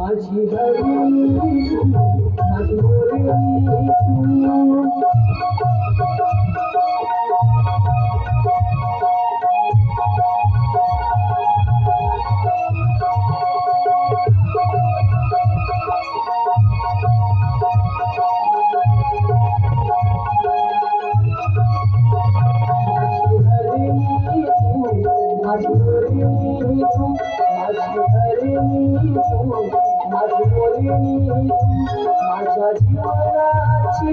মাঝি বাড়ি মাঝ ভরে Thank you. নামাজ পড়ে নিয়েছি মাঝা জীবন আছি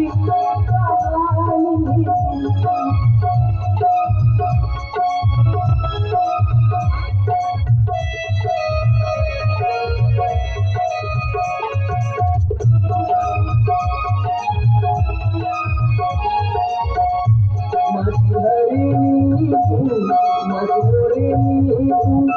Thank.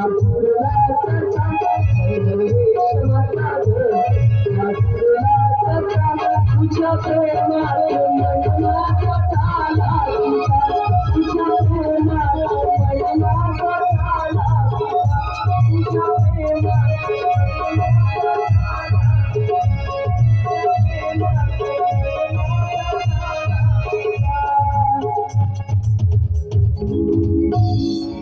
Thank you.